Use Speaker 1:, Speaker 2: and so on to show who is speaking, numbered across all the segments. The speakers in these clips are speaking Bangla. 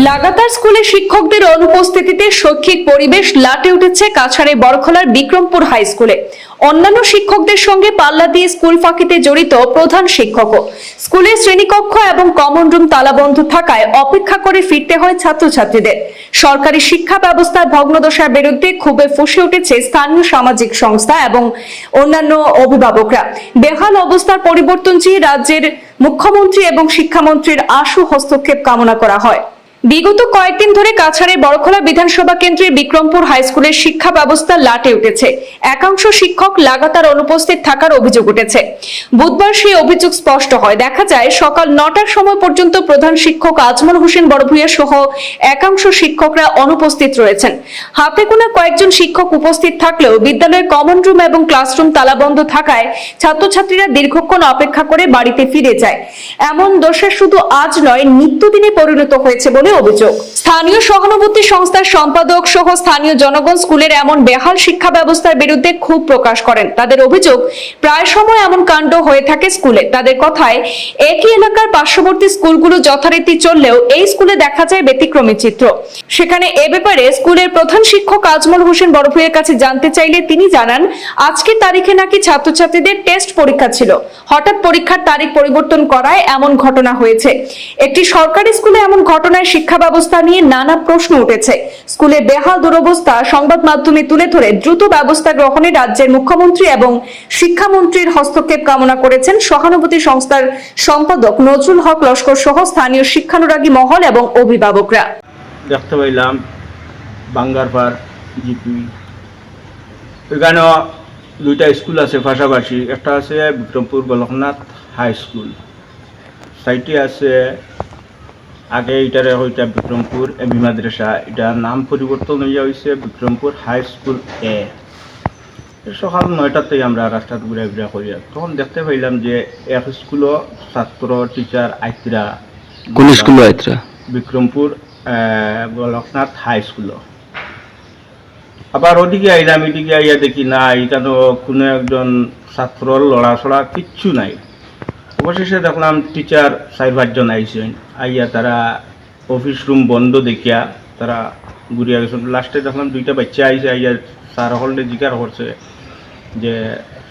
Speaker 1: লাগাতার স্কুলে শিক্ষকদের অনুপস্থিতিতে শৈক্ষিক পরিবেশ লাটে উঠেছে কাছাড়ে বড়খলার বিক্রমপুর হাই স্কুলে। অন্যান্য শিক্ষকদের সঙ্গে পাল্লা দিয়ে স্কুল ফাঁকিতে জড়িত প্রধান শিক্ষকও। স্কুলের শ্রেণীকক্ষ এবং কমন রুম তালাবন্ধ থাকায় অপেক্ষা করে ফিরতে হয় ছাত্রছাত্রীদের। সরকারি শিক্ষা ব্যবস্থার ভগ্নদশার বিরুদ্ধে ক্ষোভে ফুসে উঠেছে স্থানীয় সামাজিক সংস্থা এবং অন্যান্য অভিভাবকরা। বেহাল অবস্থার পরিবর্তন চেয়ে রাজ্যের মুখ্যমন্ত্রী এবং শিক্ষামন্ত্রীর আশু হস্তক্ষেপ কামনা করা হয়। বিগত কয়েকদিন ধরে কাছাড়ের বড়খোলা বিধানসভা কেন্দ্রের বিক্রমপুর হাই স্কুলের শিক্ষা ব্যবস্থা লাটে উঠেছে। একাংশ শিক্ষক লাগাতার অনুপস্থিত থাকার অভিযোগ উঠেছে। বুধবার সেই অভিযোগ স্পষ্ট হয়। দেখা যায়, সকাল নটার সময় পর্যন্ত প্রধান শিক্ষক আজমল হোসেন বড়ভূয়া সহ একাংশ শিক্ষকরা অনুপস্থিত রয়েছেন। হাতে গোনা কয়েকজন শিক্ষক উপস্থিত থাকলেও বিদ্যালয়ের কমন রুম এবং ক্লাসরুম তালাবন্ধ থাকায় ছাত্রছাত্রীরা দীর্ঘক্ষণ অপেক্ষা করে বাড়িতে ফিরে যায়। এমন দশা শুধু আজ নয়, নিত্যদিনে পরিণত হয়েছে বলে অভিযোগ স্থানীয় সহানুভূতি সংস্থার সম্পাদক সহ স্থানীয় জনগণ স্কুলের এমন বেহাল শিক্ষা ব্যবস্থার বিরুদ্ধে ক্ষোভ প্রকাশ করেন। তাদের অভিযোগ, প্রায় সময় এমন কাণ্ড হয়ে থাকে স্কুলে। তাদের কথায়, একই এলাকার পার্শ্ববর্তী স্কুলগুলো যথারীতি চললেও এই স্কুলে দেখা যায় ব্যতিক্রমী চিত্র। সেখানে এ ব্যাপারে স্কুলের প্রধান শিক্ষক আজমল হোসেন বড়ভূয়ের কাছে জানতে চাইলে তিনি জানান, আজকের তারিখে নাকি ছাত্রছাত্রীদের টেস্ট পরীক্ষা ছিল। হঠাৎ পরীক্ষার তারিখ পরিবর্তন করায় এমন ঘটনা হয়েছে। একটি সরকারি স্কুলে এমন ঘটনায় শিক্ষা ব্যবস্থা নিয়ে নানা প্রশ্ন উঠেছে। স্কুলে বেহাল দুরবস্থা সংবাদ মাধ্যমে তুলে ধরে দ্রুত ব্যবস্থা গ্রহণে রাজ্যের মুখ্যমন্ত্রী এবং শিক্ষামন্ত্রীর হস্তক্ষেপ কামনা করেছেন সহানুভূতি সংস্থার সম্পাদক নজরুল হক লস্কর সহ স্থানীয় শিক্ষানুরাগী মহল এবং অভিভাবকরা।
Speaker 2: দেখতে পাইলাম বাঙ্গারপাড়, জিপি। এখানেও দুইটা স্কুল আছে পাশাপাশি। একটা আছে বিক্রমপুর গোলকনাথ হাই স্কুল। সাইটে আছে আগে এটারে হইতা বিক্রমপুর এমি মাদ্রাসা এটার নাম পরিবর্তন হইয়া হয়েছে বিক্রমপুর হাই স্কুল এ। সকাল নয়টাতেই আমরা রাস্তাত ঘুরে ঘুরে করি তখন দেখতে পাইলাম যে এক স্কুলও ছাত্র টিচার আইতরা।
Speaker 3: কোন school আইত্রা?
Speaker 2: Bikrampur Golaknath high school. আবার ওদিকে আইলাম এদিকে আইয়া দেখি না এখানেও কোনো একজন ছাত্রর লড়াছড়া কিচ্ছু নাই। অবশেষে দেখলাম টিচার চার পাঁচজন আইসেন। আইয়া তারা অফিস রুম বন্ধ দেখিয়া তারা ঘুরিয়া গেছেন। লাস্টে দেখলাম দুইটা বাচ্চা আইসে, আইয়া স্যার হলডে জিজ্ঞাসা করছে যে,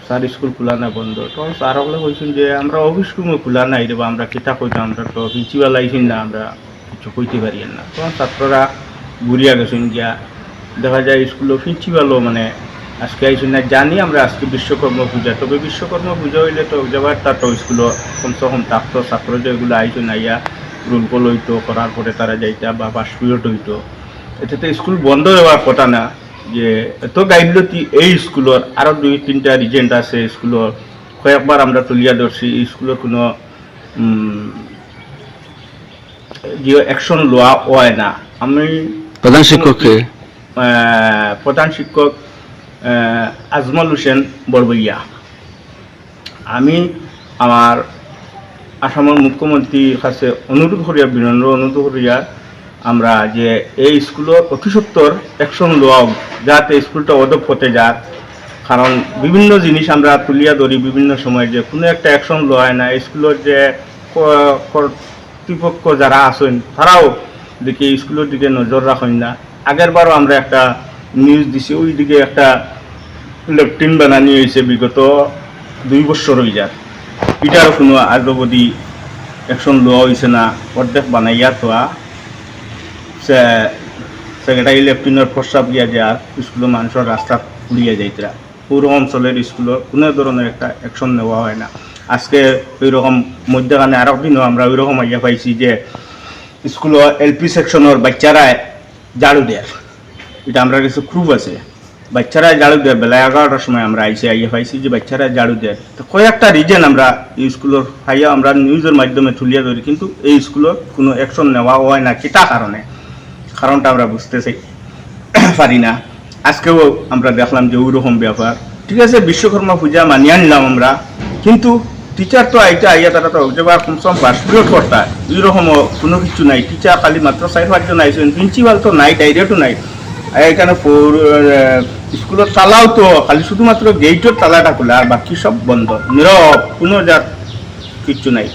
Speaker 2: স্যার স্কুল খোলা না বন্ধ? তখন স্যার হলে কইছেন যে, আমরা অফিস রুমে খোলা নাই রে বা, আমরা কিতা কইতাম আমরা তো প্রিন্সিপাল আইছেন না, আমরা কিছু কইতে পারি না। তখন ছাত্ররা ঘুরিয়া গেছেন গিয়া। দেখা যায় স্কুলের প্রিন্সিপালও মানে আজকে আইসেন না জানি আমরা আজকে বিশ্বকর্ম পূজা। তবে বিশ্বকর্ম পূজা হইলে তো যাবার তা তো স্কুলও কমসে কম থাকতো ছাত্র যেগুলো আইসেন আইয়া রুল কল হইতো করার পরে তারা যাইতা বা পিরিয়ড হইতো। এটা তো স্কুল বন্ধ হওয়ার কথা না যে এত গাইডলতি এই স্কুলের আরও দুই তিনটা রিজেন্ট আছে স্কুলের কয়েকবার আমরা তুলিয়া ধরছি এই স্কুলের কোনো যে অ্যাকশন লওয়া হয় না। আমি
Speaker 3: প্রধান শিক্ষককে?
Speaker 2: প্রধান শিক্ষক আজমল হোসেন বরবইয়া। আমি আমার আসামের মুখ্যমন্ত্রীর কাছে অনুরোধ করিয়া বিনম্র অনুরোধ করিয়া আমরা যে এই স্কুলের অতি সত্তর অ্যাকশন লওয়া যাতে স্কুলটা অধপথে যাক, কারণ বিভিন্ন জিনিস আমরা তুলিয়া ধরি বিভিন্ন সময় যে কোনো একটা অ্যাকশন লওয়া হয় না, স্কুলের যে কর্তৃপক্ষ যারা আছেন, তারাও দেখি স্কুলের দিকে নজর রাখেন না। আগের বারও আমরা একটা নিউজ দিছে ওই দিকে একটা লেফটিন বানানি হয়েছে বিগত দুই বছর হয়ে যায় এটার কোনো আজ অবধি অ্যাকশন লওয়া হয়েছে না, অর্ধেক বানাইয়া তোয়া সেক্রেটারি লেফটিনের প্রস্তাব গিয়া যে আর স্কুলের মানুষের রাস্তা উড়িয়ে যাইতরা পৌর অঞ্চলের স্কুলের কোনো ধরনের একটা অ্যাকশন নেওয়া হয় না। আজকে ওই রকম মধ্যখানে আরও দিনও আমরা ওই রকম আইয়া পাইছি যে স্কুলের এলপি সেকশনের বাচ্চারা ঝাড়ু দেয়। এটা আমরা কিছু ক্রুপ আছে। বাচ্চারা ঝাড়ু দেয়, বেলা এগারোটার সময় আমরা আইসে, আইয়া পাইছি যে বাচ্চারা ঝাড়ু দেয়। তো কয়েকটা রিজন আমরা এই স্কুলের হাইয়া আমরা নিউজের মাধ্যমে তুলিয়া ধরি, কিন্তু এই স্কুলের কোনো অ্যাকশন নেওয়া হয় না কিতা কারণে? কারণটা আমরা বুঝতেছি, পারি না। আজকেও আমরা দেখলাম যে ওইরকম ব্যাপার। ঠিক আছে, বিশ্বকর্মা পূজা মানিয়ে নিলাম আমরা, কিন্তু টিচার তো আইটা আইয়া তারা তো যেবার কমসম পাস পিরিয়ড করতা এইরকম কোনো কিছু নাই। টিচার খালি মাত্র চার পাঁচজন আইসেন প্রিন্সিপাল তো নাই ডাইরেক্টও নাই। এখানে স্কুলের তালাও তো খালি শুধুমাত্র গেইটের তালাটা খোলা, আর বাকি সব বন্ধ। নীরব, কোনো যার কিচ্ছু নাই।